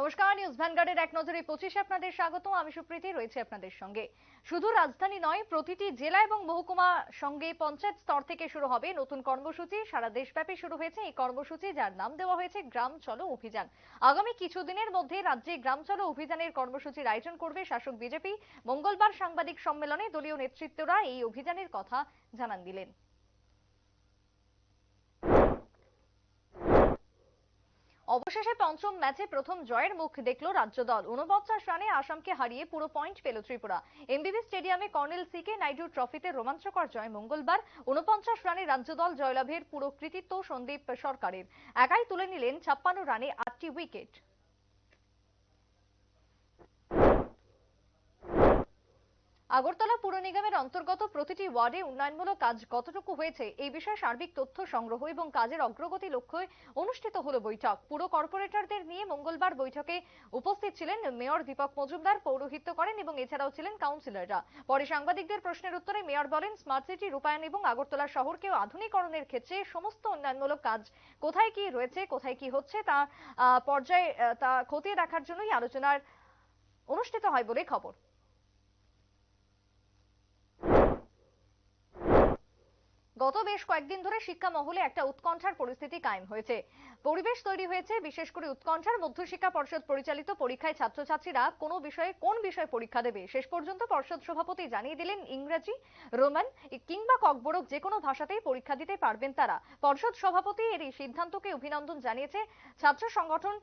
নমস্কার, নিউজ ভ্যানগার্ডের এক নজরে পঁচিশে আপনাদের স্বাগত আমি সুপ্রীতি, রয়েছে আপনাদের সঙ্গে। শুধু রাজধানী নয়, প্রতিটি জেলা এবং মহকুমা সঙ্গে পঞ্চায়েত স্তর থেকে শুরু হবে নতুন কর্মসূচি। সারা দেশব্যাপী শুরু হয়েছে এই কর্মসূচি, যার নাম দেওয়া হয়েছে গ্রাম চলো অভিযান। আগামী কিছুদিনের মধ্যে রাজ্যে গ্রাম চলো অভিযানের কর্মসূচির আয়োজন করবে শাসক বিজেপি। মঙ্গলবার সাংবাদিক সম্মেলনে দলীয় নেতৃত্বরা এই অভিযানের কথা জানান দিলেন। অবশেষে পঞ্চম ম্যাচে প্রথম জয়ের মুখ দেখল রাজ্য দল উনপঞ্চাশ রানে আসামকে হারিয়ে পুরো পয়েন্ট পেল ত্রিপুরা। এমবিবি স্টেডিয়ামে কর্নেল সি কে নাইডু ট্রফিতে রোমাঞ্চকর জয় মঙ্গলবার। উনপঞ্চাশ রানে রাজ্য দল জয়লাভের পুরো কৃতিত্ব সন্দীপ সরকারের। একাই তুলে নিলেন ছাপ্পান্ন রানে আটটি উইকেট। আগরতলা পুর নিগমের অন্তর্গত প্রতিটি ওয়ার্ডে উন্নয়নমূলক কাজ কতটুকু হয়েছে, এই বিষয়ে সার্বিক তথ্য সংগ্রহ এবং কাজের অগ্রগতি লক্ষ্যে অনুষ্ঠিত হলো বৈঠক। পুর কর্পোরেটরদের নিয়ে মঙ্গলবার বৈঠকে উপস্থিত ছিলেন মেয়র দীপক মজুমদার, পৌরোহিত্য করেন এবং এছাড়াও ছিলেন কাউন্সিলররা। পরে সাংবাদিকদের প্রশ্নের উত্তরে মেয়র বলেন, স্মার্ট সিটি, রূপায়ণ এবং আগরতলা শহরকেও আধুনিকরণের ক্ষেত্রে সমস্ত উন্নয়নমূলক কাজ কোথায় কি রয়েছে, কোথায় কি হচ্ছে তা পর্যায়ে তা খতিয়ে দেখার জন্যই আলোচনার অনুষ্ঠিত হয় বলে খবর। গত বেশ কয়েকদিন ধরে শিক্ষা মহলে একটা উৎকণ্ঠার পরিস্থিতি কায়েম হয়েছে। পরিবেশ তৈরি হয়েছে, বিশেষ করে উৎকণ্ঠার মধ্যশিক্ষা পর্ষদ পরিচালিত পরীক্ষায় ছাত্রছাত্রীরা কোন বিষয়ে কোন বিষয়ে পরীক্ষা দেবে শেষ পর্যন্ত পর্ষদ সভাপতি জানিয়ে দিলেন, ইংরেজি, রোমান কিংবা ককবরক যে কোনো ভাষাতেই পরীক্ষা দিতে পারবেন তারা। পর্ষদ সভাপতি এর এই সিদ্ধান্তকে অভিনন্দন জানিয়েছে ছাত্র সংগঠন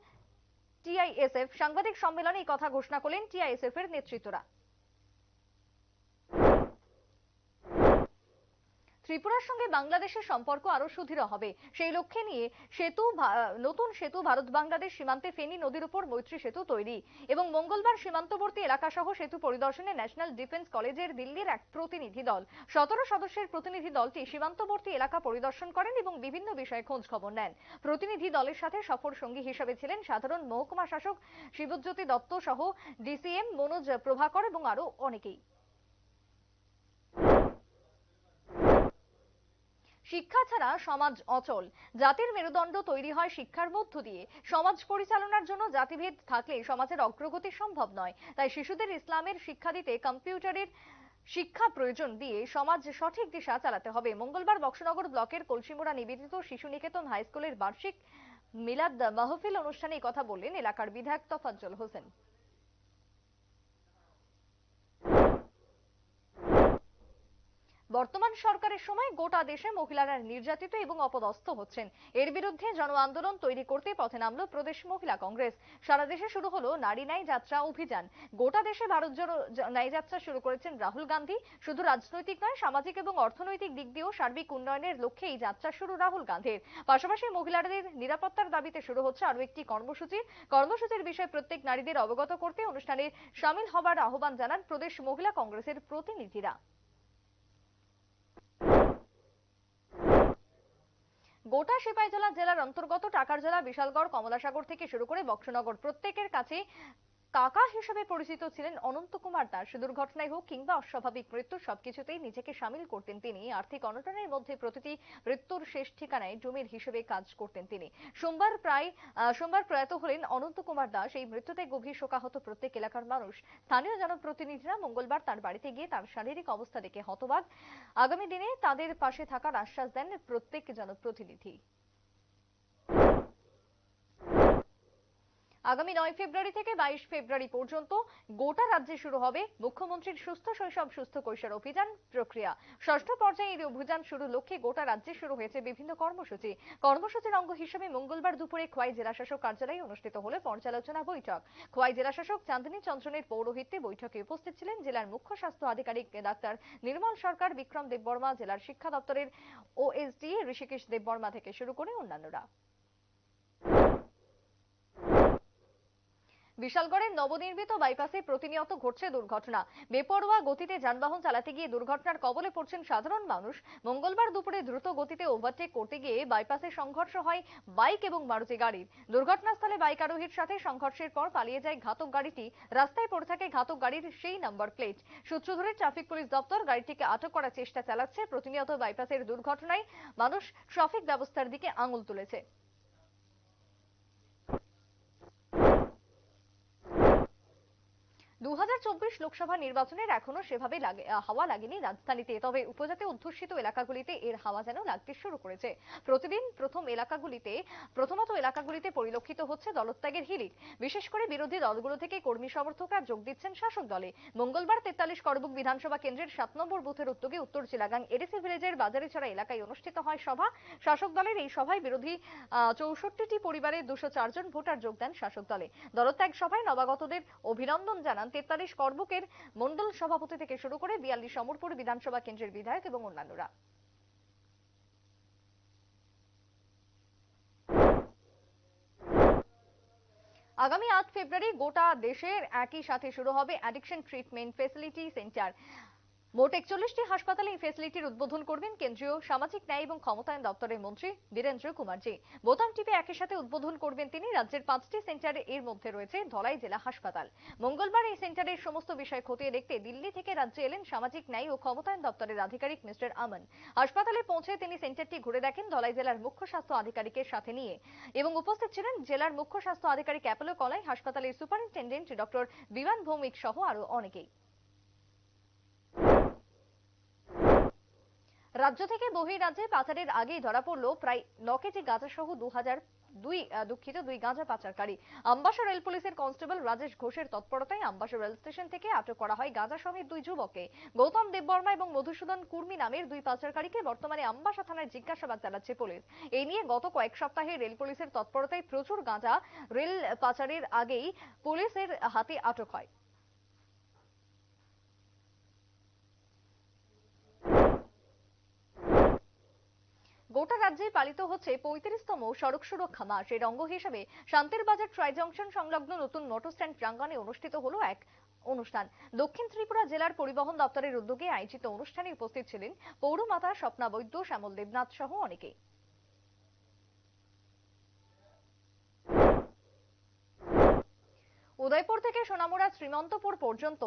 টিআইএসএফ। সাংবাদিক সম্মেলনে এই কথা ঘোষণা করলেন টিআইএসএফ এর নেতৃত্বরা। ত্রিপুরার সঙ্গে বাংলাদেশের সম্পর্ক আরও সুদৃঢ় হবে। সেই লক্ষ্যে নিয়ে সেতু নতুন সেতু ভারত বাংলাদেশ সীমান্তে ফেনী নদীর উপর মৈত্রী সেতু তৈরি এবং মঙ্গলবার সীমান্তবর্তী এলাকা সহ সেতু পরিদর্শনে ন্যাশনাল ডিফেন্স কলেজের দিল্লির এক প্রতিনিধি দল। সতেরো সদস্যের প্রতিনিধি দলটি সীমান্তবর্তী এলাকা পরিদর্শন করেন এবং বিভিন্ন বিষয়ে খোঁজ খবর নেন। প্রতিনিধি দলের সাথে সফর সঙ্গী হিসেবে ছিলেন সাধারণ মহকুমা শাসক শিবজ্যোতি দত্ত সহ ডিসিএম মনোজ প্রভাকর এবং আরও অনেকেই। শিক্ষা ছাড়া সমাজ অচল। জাতির মেরুদণ্ড তৈরি হয় শিক্ষার মধ্য দিয়ে। সমাজ পরিচালনার জন্য জাতিভেদ থাকলে সমাজের অগ্রগতি সম্ভব নয়। তাই শিশুদের ইসলামের শিক্ষা দিতে কম্পিউটারের শিক্ষা প্রয়োজন দিয়ে সমাজ সঠিক দিশা চালাতে হবে। মঙ্গলবার বক্সনগর ব্লকের কলসিমোড়া নিবেদিত শিশু নিকেতন হাই স্কুলের বার্ষিক মিলাদ মাহফিল অনুষ্ঠানে কথা বললেন এলাকার বিধায়ক তফাজ্জল হোসেন। বর্তমান সরকারের সময় গোটা দেশে মহিলারা নির্যাতিত এবং অপদস্থ হচ্ছেন। এর বিরুদ্ধে জন আন্দোলন তৈরি করতে পথে নামলো প্রদেশ মহিলা কংগ্রেস। সারা দেশে শুরু হলো নারী ন্যায় যাত্রা অভিযান। গোটা দেশে ভারত জোড়ো ন্যায় যাত্রা শুরু করেছেন রাহুল গান্ধী। শুধু রাজনৈতিক নয়, সামাজিক এবং অর্থনৈতিক দিক দিয়েও সার্বিক উন্নয়নের লক্ষ্যে এই যাত্রা শুরু রাহুল গান্ধীর। পাশাপাশি মহিলাদের নিরাপত্তার দাবিতে শুরু হচ্ছে আরও একটি কর্মসূচি। কর্মসূচির বিষয়ে প্রত্যেক নারীদের অবগত করতে অনুষ্ঠানে সামিল হবার আহ্বান জানান প্রদেশ মহিলা কংগ্রেসের প্রতিনিধিরা। গোটা সিপাহীজলা জেলার অন্তর্গত টাকার জেলা বিশালগড় কমলাসাগর থেকে শুরু করে বক্সনগর। প্রত্যেকের কাছে কাকা হিসেবে পরিচিত ছিলেন অনন্ত কুমার দাস। দুর্ঘটনায় হোক কিংবা অস্বাভাবিক মৃত্যু, সবকিছুতেই নিজেকে সামিল করতেন তিনি। আর্থিক অনটনের মধ্যে প্রতিটি মৃত্যুর শেষ ঠিকানায় জমির হিসেবে কাজ করতেন তিনি। সোমবার প্রায় সোমবার প্রয়াত হলেন অনন্ত কুমার দাস। এই মৃত্যুতে গভীর শোকাহত প্রত্যেক এলাকার মানুষ। স্থানীয় জনপ্রতিনিধিরা মঙ্গলবার তার বাড়িতে গিয়ে তার শারীরিক অবস্থা দেখে হতবাক। আগামী দিনে তাদের পাশে থাকার আশ্বাস দেন প্রত্যেক জনপ্রতিনিধি। আগামী নয় ফেব্রুয়ারি থেকে বাইশ ফেব্রুয়ারি পর্যন্ত গোটা রাজ্যে শুরু হবে মুখ্যমন্ত্রীর সুস্থ শৈশব, সুস্থ কৈশোর অভিযান প্রক্রিয়া। ষষ্ঠ পর্যায়ে এই অভিযান শুরু লক্ষ্যে গোটা রাজ্যে শুরু হয়েছে বিভিন্ন কর্মসূচি। কর্মসূচির অঙ্গ হিসেবে মঙ্গলবার দুপুরে খোয়াই জেলাশাসক কার্যালয়ে অনুষ্ঠিত হলো পর্যালোচনা বৈঠক। খোয়াই জেলাশাসক চাঁদনী চন্দ্রনের পৌরোহিত্যে বৈঠকে উপস্থিত ছিলেন জেলার মুখ্য স্বাস্থ্য আধিকারিক ডাক্তার নির্মল সরকার, বিক্রম দেববর্মা জেলার শিক্ষা দপ্তরের ওএসডি ঋষিকেশ দেববর্মা থেকে শুরু করে অন্যান্যরা। বিশালগড়ের নবনির্মিত বাইপাসে প্রতিনিয়ত ঘটছে দুর্ঘটনা। বেপরোয়া গতিতে যানবাহন চালাতে গিয়ে দুর্ঘটনার কবলে পড়ছেন সাধারণ মানুষ। মঙ্গলবার দুপুরে দ্রুত গতিতে ওভারটেক করতে গিয়ে বাইপাসে সংঘর্ষ হয় বাইক এবং মারুতি গাড়ির। দুর্ঘটনাস্থলে বাইক আরোহীর সাথে সংঘর্ষের পর পালিয়ে যায় ঘাতক গাড়িটি। রাস্তায় পড়ে থাকে ঘাতক গাড়ির সেই নাম্বার প্লেট সূত্র ধরে ট্রাফিক পুলিশ দপ্তর গাড়িটিকে আটক করার চেষ্টা চালাচ্ছে। প্রতিনিয়ত বাইপাসের দুর্ঘটনায় মানুষ ট্রাফিক ব্যবস্থার দিকে আঙুল তুলেছে। দু হাজার চব্বিশ লোকসভা নির্বাচনের এখনও সেভাবে হাওয়া লাগেনি রাজধানীতে। তবে উপজাতি অধ্যুষিত এলাকাগুলিতে এর হাওয়া যেন লাগতে শুরু করেছে। প্রতিদিন প্রথম এলাকাগুলিতে, প্রথমত এলাকাগুলিতে পরিলক্ষিত হচ্ছে দলত্যাগের হিলিক। বিশেষ করে বিরোধী দলগুলো থেকে কর্মী সমর্থকরা যোগ দিচ্ছেন শাসক দলে। মঙ্গলবার তেতাল্লিশ করবুক বিধানসভা কেন্দ্রের সাত নম্বর বুথের উদ্যোগে উত্তর চিলাগাং এডিসি ভিলেজের বাজারিছড়া এলাকায় অনুষ্ঠিত হয় সভা। শাসক দলের এই সভায় বিরোধী চৌষট্টিটি পরিবারের দুশো চারজন ভোটার যোগ দেন শাসক দলে। দলত্যাগ সভায় নবাগতদের অভিনন্দন জানান তেতাল্লিশ কর্মকের মন্ডল সভাপতি থেকে শুরু করে বিয়াল্লিশ অমরপুর বিধানসভা কেন্দ্রের বিধায়ক এবং অন্যান্যরা। আগামী আট ফেব্রুয়ারি গোটা দেশের একই সাথে শুরু হবে অ্যাডিকশন ট্রিটমেন্ট ফেসিলিটি সেন্টার মোট একচল্লিশটি হাসপাতালে এই ফেসিলিটির উদ্বোধন করবেন কেন্দ্রীয় সামাজিক ন্যায় এবং ক্ষমতায়ন দপ্তরের মন্ত্রী বীরেন্দ্র কুমারজি। বোতাম টিপে একই সাথে উদ্বোধন করবেন তিনি রাজ্যের পাঁচটি সেন্টারে। এর মধ্যে রয়েছে ধলাই জেলা হাসপাতাল। মঙ্গলবার এই সেন্টারের সমস্ত বিষয় খতিয়ে দেখতে দিল্লি থেকে রাজ্যে এলেন সামাজিক ন্যায় ও ক্ষমতায়ন দপ্তরের আধিকারিক মিস্টার আমান। হাসপাতালে পৌঁছে তিনি সেন্টারটি ঘুরে দেখেন ধলাই জেলার মুখ্য স্বাস্থ্য আধিকারিকের সাথে নিয়ে এবং উপস্থিত ছিলেন জেলার মুখ্য স্বাস্থ্য আধিকারিক অ্যাপোলো কলাই, হাসপাতালের সুপারিনটেন্ডেন্ট ডক্টর বিমান ভৌমিক সহ আরও অনেকেই। রাজ্য থেকে বহিরাজ্যে পাচারের আগেই ধরা পড়ল প্রায় ন কেজি গাঁজা সহ দু হাজার দুই দুঃখিত, দুই গাঁজা পাচারকারী। আমবাসা রেল পুলিশের কনস্টেবল রাজেশ ঘোষের তৎপরতায় আমবাসা রেল স্টেশন থেকে আটক করা হয় গাঁজা সমেত দুই যুবককে। গৌতম দেববর্মা এবং মধুসূদন কুর্মি নামের দুই পাচারকারীকে বর্তমানে আমবাসা থানায় জিজ্ঞাসাবাদ চালাচ্ছে পুলিশ। এই নিয়ে গত কয়েক সপ্তাহে রেল পুলিশের তৎপরতায় প্রচুর গাঁজা রেল পাচারের আগেই পুলিশের হাতে আটক হয়। গোটা রাজ্যে পালিত হচ্ছে পঁয়ত্রিশতম সড়ক সুরক্ষা মাস। এর অঙ্গ হিসেবে শান্তির বাজার ট্রাই জংশন সংলগ্ন নতুন মোটর স্ট্যান্ড অনুষ্ঠিত হল এক অনুষ্ঠান। দক্ষিণ ত্রিপুরা জেলার পরিবহন দপ্তরের উদ্যোগে আয়োজিত অনুষ্ঠানে উপস্থিত ছিলেন পৌরমাতা স্বপ্না বৈদ্য, শ্যামল দেবনাথ সহ অনেকেই উদয়পুর থেকে সোনামুড়া শ্রীমন্তপুর পর্যন্ত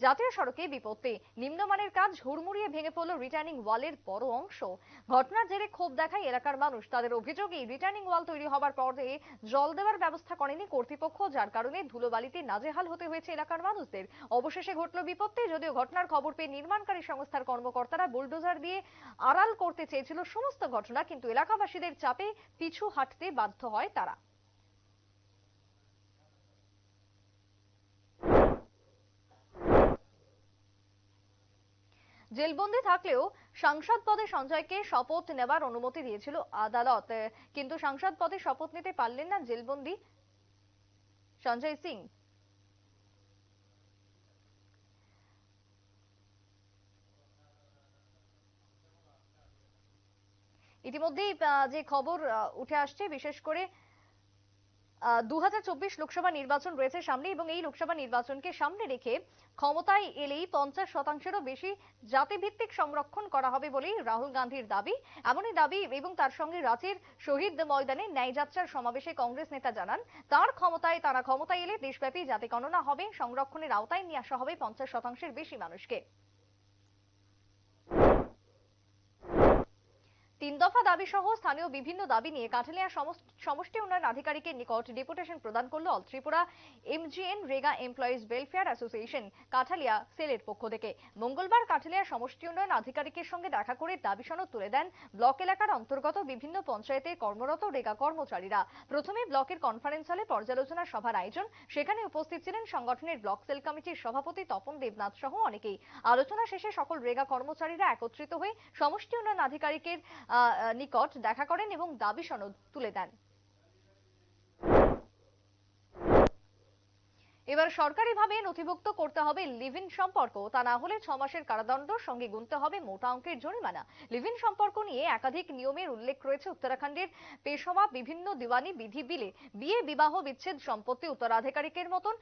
জাতীয় সড়কে বিপত্তি। নিম্নমানের কাজ হুড়মুড়িয়ে ভেঙে পড়ল রিটার্নিং ওয়ালের বড় অংশ। ঘটনার জেরে ক্ষোভ দেখায় এলাকার মানুষ। তাদের অভিযোগ রিটার্নিং ওয়াল তৈরি হবার পরে জল দেওয়ার ব্যবস্থা করেনি কর্তৃপক্ষ, যার কারণে ধুলোবালিতে নাজেহাল হতে হয়েছে এলাকার মানুষদের। অবশেষে ঘটল বিপত্তি, যদিও ঘটনার খবর পেয়ে নির্মাণকারী সংস্থার কর্মকর্তারা বুলডোজার দিয়ে আড়াল করতে চেয়েছিল সমস্ত ঘটনা, কিন্তু এলাকাবাসীদের চাপে পিছু হাঁটতে বাধ্য হয় তারা। জেলবন্দি থাকলেও সাংসদ পদে সঞ্জয়কে শপথ নেবার অনুমতি দিয়েছিল আদালত। কিন্তু সাংসদ পদে শপথ নিতে পারলেন না জেলবন্দি সঞ্জয় সিং। ইতিমধ্যেই যে খবর উঠে আসছে, বিশেষ করে লোকসভা নির্বাচন রয়েছে সামনে এবং এই লোকসভা নির্বাচনকে সামনে রেখে ক্ষমতায় এলেই পঞ্চাশ শতাংশেরও বেশি জাতিভিত্তিক সংরক্ষণ করা হবে বলেই রাহুল গান্ধীর দাবি। এমনই দাবি এবং তার সঙ্গে রাঁচির শহীদ ময়দানে ন্যায়যাত্রার সমাবেশে কংগ্রেস নেতা জানান, তার ক্ষমতায়, তারা ক্ষমতায় এলে দেশব্যাপী জাতি গণনা হবে, সংরক্ষণের আওতায় নিয়ে আসা হবে পঞ্চাশ শতাংশের বেশি মানুষকে। তিন দফা দাবি সহ স্থানীয় বিভিন্ন দাবি নিয়ে কাঠালিয়া সমষ্টি উন্নয়ন আধিকারিকের নিকট ডেপুটেশন প্রদান করল all Tripura MGNREGA employees welfare association Kathalia সেলের পক্ষ থেকে। মঙ্গলবার কাঠালিয়া সমষ্টি উন্নয়ন আধিকারিকের সঙ্গে দেখা করে দাবি সনদ তুলে দেন ব্লক এলাকার অন্তর্গত বিভিন্ন পঞ্চায়েতে কর্মরত রেগা কর্মচারীরা। প্রথমে ব্লকের কনফারেন্স হলে পর্যালোচনা সভার আয়োজন, সেখানে উপস্থিত ছিলেন সংগঠনের ব্লক সেল কমিটির সভাপতি তপন দেবনাথ সহ অনেকেই। আলোচনা শেষে সকল রেগা কর্মচারীরা একত্রিত হয়ে সমষ্টি উন্নয়ন আধিকারিকের নিকট দেখা করেন এবং দাবি সনদ তুলে দেন। এবার সরকারিভাবে নথিভুক্ত করতে হবে লিভ ইন সম্পর্ক। তা না হলে ছ মাসের কারাদণ্ড সঙ্গে গুনতে হবে মোটা অঙ্কের জরিমানা। লিভ ইন সম্পর্ক নিয়ে একাধিক নিয়মের উল্লেখ রয়েছে উত্তরাখণ্ডের পেশোয়া বিভিন্ন দিওয়ানি বিধি বিলে। বিয়ে, বিবাহ, বিচ্ছেদ, সম্পত্তি উত্তরাধিকারিকের মতন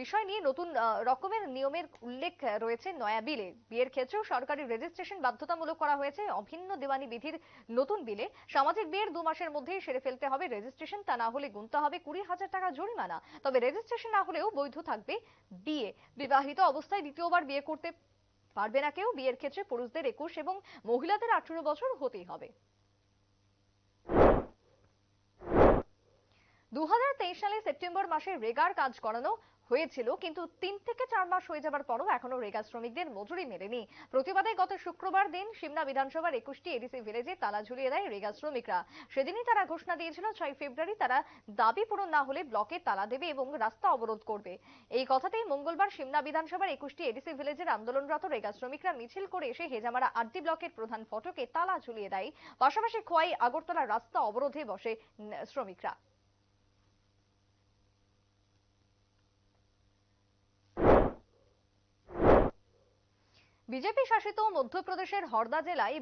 বিষয় নিয়ে নতুন রকমের নিয়মের উল্লেখ রয়েছে নয়া বিলে। বিয়ের ক্ষেত্রেও সরকারি রেজিস্ট্রেশন বাধ্যতামূলক করা হয়েছে অভিন্ন দিওয়ানি বিধির নতুন বিলে। সামাজিক বিয়ের দু মাসের মধ্যেই সেরে ফেলতে হবে রেজিস্ট্রেশন। তা না হলে গুনতে হবে কুড়ি হাজার টাকা জরিমানা। তবে রেজিস্ট্রেশন না হলেও বৈধ থাকবে বিয়ে। বিবাহিত অবস্থায় দ্বিতীয়বার বিয়ে করতে পারবে না কেউ। বিয়ের ক্ষেত্রে পুরুষদের একুশ এবং মহিলাদের আঠেরো বছর হতেই হবে। দু হাজার তেইশ সালে সেপ্টেম্বর মাসে রেগার কাজ করানো হয়েছিল, কিন্তু তিন থেকে চার মাস হয়ে যাবার পরও এখনও রেগা শ্রমিকদের মজুরি মেলেনি। প্রতিবাদে গত শুক্রবার দিন সিমনা বিধানসভার একুশটি এডিসি ভিলেজে তালা ঝুলিয়ে দেয় রেগা শ্রমিকরা। সেদিনই তারা ঘোষণা দিয়েছিল, ছয় ফেব্রুয়ারি তারা দাবি পূরণ না হলে ব্লকে তালা দেবে এবং রাস্তা অবরোধ করবে। এই কথাতেই মঙ্গলবার সিমনা বিধানসভার একুশটি এডিসি ভিলেজের আন্দোলনরত রেগা শ্রমিকরা মিছিল করে এসে হেজামারা আরডি ব্লকের প্রধান ফটকে তালা ঝুলিয়ে দেয়। পাশাপাশি খোয়াই আগরতলা রাস্তা অবরোধে বসে শ্রমিকরা। বিজেপি শাসিত মধ্যপ্রদেশের হরদা জেলায়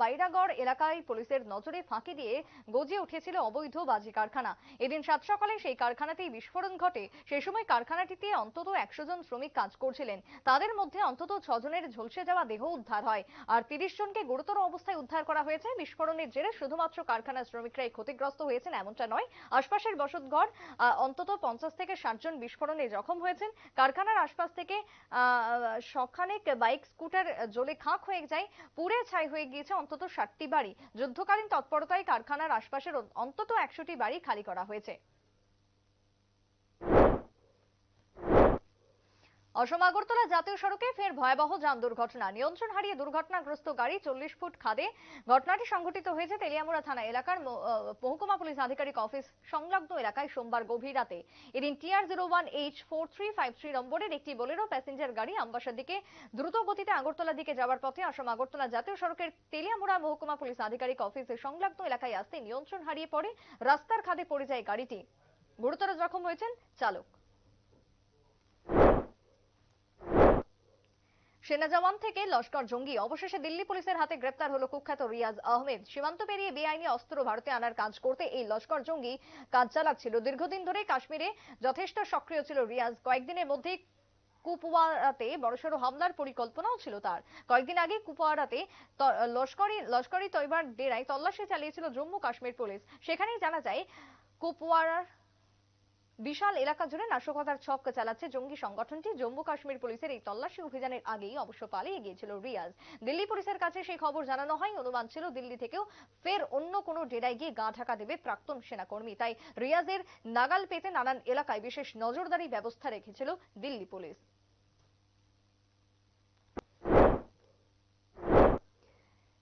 বাইরাগড় এলাকায় পুলিশের নজরে ফাঁকি দিয়ে গজিয়ে উঠেছিল অবৈধ বাজি কারখানা। এদিন সাত সকালে সেই কারখানাতেই বিস্ফোরণ ঘটে। সেই সময় কারখানাটিতে অন্তত একশো জন শ্রমিক কাজ করছিলেন। তাদের মধ্যে অন্তত ছজনের ঝলসে যাওয়া দেহ উদ্ধার হয়। আর তিরিশ জনকে গুরুতর অবস্থায় উদ্ধার করা হয়েছে। বিস্ফোরণের জেরে শুধুমাত্র কারখানার শ্রমিকরাই ক্ষতিগ্রস্ত হয়েছেন এমনটা নয়। আশপাশের বসতঘর অন্তত পঞ্চাশ থেকে ষাট জন বিস্ফোরণে জখম হয়েছেন। কারখানার আশপাশ থেকে আহ, শখানেক বাইক স্কুটার জ্বলে খাক হয়ে যায়, পুড়ে ছাই হয়ে গিয়েছে অন্তত ষাটটি বাড়ি। যুদ্ধকালীন তৎপরতায় কারখানার আশপাশের অন্তত একশোটি বাড়ি খালি করা হয়েছে। অসম আগরতলা জাতীয় সড়কে ফের ভয়াবহ যান দুর্ঘটনা। নিয়ন্ত্রণ হারিয়ে দুর্ঘটনাগ্রস্ত গাড়ি চল্লিশ ফুট খাদে ঘটনাটি সংঘটিত হয়েছে তেলিয়ামুড়া থানা এলাকার মহকুমা পুলিশ আধিকারিক অফিস সংলগ্ন এলাকায় সোমবার গভীর রাতে। এদিন TR zero one H four three five three নম্বরের একটি বোলেরো প্যাসেঞ্জার গাড়ি আমবাসার দিকে দ্রুত গতিতে আগরতলার দিকে যাওয়ার পথে অসম আগরতলা জাতীয় সড়কের তেলিয়ামুড়া মহকুমা পুলিশ আধিকারিক অফিসের সংলগ্ন এলাকায় আসতে নিয়ন্ত্রণ হারিয়ে পড়ে রাস্তার খাদে পড়ে যায় গাড়িটি। গুরুতর জখম হয়েছেন চালক। সেনা জওয়ান থেকে লস্কর জঙ্গি। অবশেষে দিল্লি পুলিশের হাতে গ্রেপ্তার হলো কুখ্যাত রিয়াজ আহমেদ। সীমান্ত পেরিয়ে বেআইনি অস্ত্র ভারতে আনার কাজ করতে এই লস্কর জঙ্গি কাজ চালাচ্ছিল। দীর্ঘদিন ধরে কাশ্মীরে যথেষ্ট সক্রিয় ছিল রিয়াজ। কয়েকদিনের মধ্যেই কুপওয়ারাতে বড়সড় হামলার পরিকল্পনাও ছিল তার। কয়েকদিন আগে কুপওয়ারাতে লস্করি লস্করি তৈবার ডেরায় তল্লাশি চালিয়েছিল জম্মু কাশ্মীর পুলিশ। সেখানেই জানা যায়, কুপওয়ারার বিশাল এলাকা জুড়ে নাশকতার ছক চালাচ্ছে জঙ্গি সংগঠনটি। জম্মু কাশ্মীর পুলিশের এই তল্লাশি অভিযানের আগেই অবশ্য পালিয়ে গিয়েছিল রিয়াজ। দিল্লি পুলিশের কাছে সেই খবর জানানো হয়, অনুমান ছিল দিল্লি থেকেও ফের অন্য কোনো ডেরায় গিয়ে গা ঢাকা দেবে প্রাক্তন সেনাকর্মী। তাই রিয়াজের নাগাল পেতে নানান এলাকায় বিশেষ নজরদারি ব্যবস্থা রেখেছিল দিল্লি পুলিশ।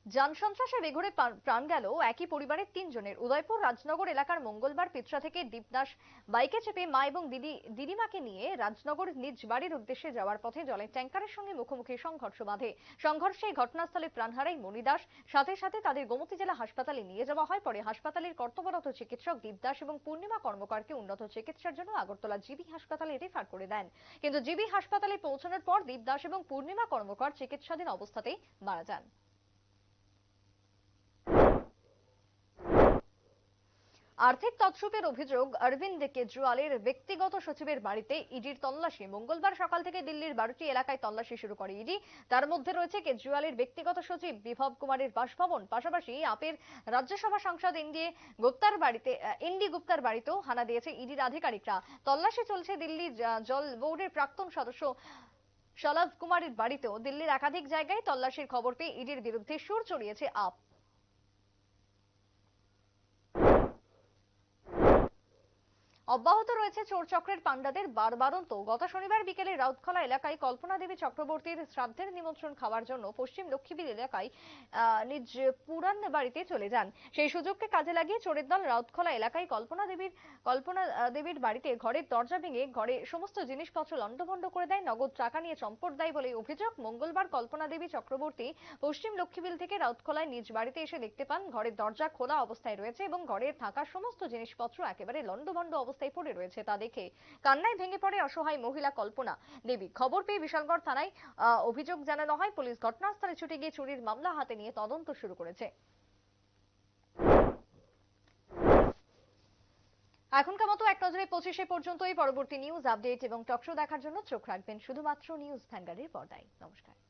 যান সন্ত্রাসে বেঘরে প্রাণ- গেল একই পরিবারের তিনজনের। উদয়পুর রাজনগর এলাকার মঙ্গলবার পিত্রা থেকে দীপদাস বাইকে চেপে মা এবং দিদি, দিদিমাকে নিয়ে রাজনগর নিজ বাড়ির উদ্দেশ্যে যাওয়ার পথে জলের ট্যাঙ্কারের সঙ্গে মুখোমুখি সংঘর্ষ বাঁধে। সংঘর্ষে ঘটনাস্থলে প্রাণ হারায় মণিদাস। সাথে সাথে তাদের গোমতী জেলা হাসপাতালে নিয়ে যাওয়া হয়। পরে হাসপাতালের কর্তব্যরত চিকিৎসক দীপদাস এবং পূর্ণিমা কর্মকারকে উন্নত চিকিৎসার জন্য আগরতলা জিবি হাসপাতালে রেফার করে দেন। কিন্তু জিবি হাসপাতালে পৌঁছানোর পর দীপদাস এবং পূর্ণিমা কর্মকার চিকিৎসাধীন অবস্থাতেই মারা যান। আর্থিক তৎসুপের অভিযোগ অরবিন্দ কেজরিওয়ালের ব্যক্তিগত সচিবের বাড়িতে ইডির তল্লাশি। মঙ্গলবার সকাল থেকে দিল্লির বারোটি এলাকায় তল্লাশি শুরু করে ইডি। তার মধ্যে রয়েছে কেজরিওয়ালের ব্যক্তিগত সচিব বিভব কুমারের বাসভবন, পাশাপাশি আপের রাজ্যসভা সাংসদ এনডি গুপ্তার বাড়িতে এনডি গুপ্তার বাড়িতেও হানা দিয়েছে ইডির আধিকারিকরা। তল্লাশি চলছে দিল্লির জল বোর্ডের প্রাক্তন সদস্য শলভ কুমারের বাড়িতেও। দিল্লির একাধিক জায়গায় তল্লাশির খবর পেয়ে ইডির বিরুদ্ধে সুর চড়িয়েছে আপ। অব্যাহত রয়েছে চোর চক্রের পাণ্ডাদের বারবারন্ত। গত শনিবার বিকেলে রাউতখলা এলাকায় কল্পনা দেবী চক্রবর্তীর শ্রাদ্ধের নিমন্ত্রণ খাওয়ার জন্য পশ্চিম লক্ষ্মীবিল এলাকায় নিজ পুরান বাড়িতে চলে যান। সেই সুযোগকে কাজে লাগিয়ে চোরের দল রাউতখলা এলাকায় কল্পনা দেবীর কল্পনা দেবীর বাড়িতে ঘরের দরজা ভেঙে ঘরে সমস্ত জিনিসপত্র লণ্ডভণ্ড করে দেয়, নগদ টাকা নিয়ে চম্পট দেয় বলে অভিযোগ। মঙ্গলবার কল্পনা দেবী চক্রবর্তী পশ্চিম লক্ষ্মীবিল থেকে রাউতখলায় নিজ বাড়িতে এসে দেখতে পান, ঘরের দরজা খোলা অবস্থায় রয়েছে এবং ঘরের থাকা সমস্ত জিনিসপত্র একেবারে লণ্ডভণ্ড অবস্থায় পড়ে রয়েছে তা দেখে কান্নায় ভেঙে পড়ে অসহায় মহিলা কল্পনা। দেবী, খবর পেয়ে বিশালগড় থানায় অভিযোগ জানানো হয়, পুলিশ ঘটনাস্থলে ছুটে গিয়ে চুরির মামলা হাতে নিয়ে তদন্ত শুরু করেছে। এখনকার মতো এক নজরে পঁচিশে পর্যন্তই পরবর্তী নিউজ আপডেট এবং টকশো দেখার জন্য চোখ রাখবেন শুধুমাত্র নিউজ ভ্যানগাড়ির পর্দায়। নমস্কার।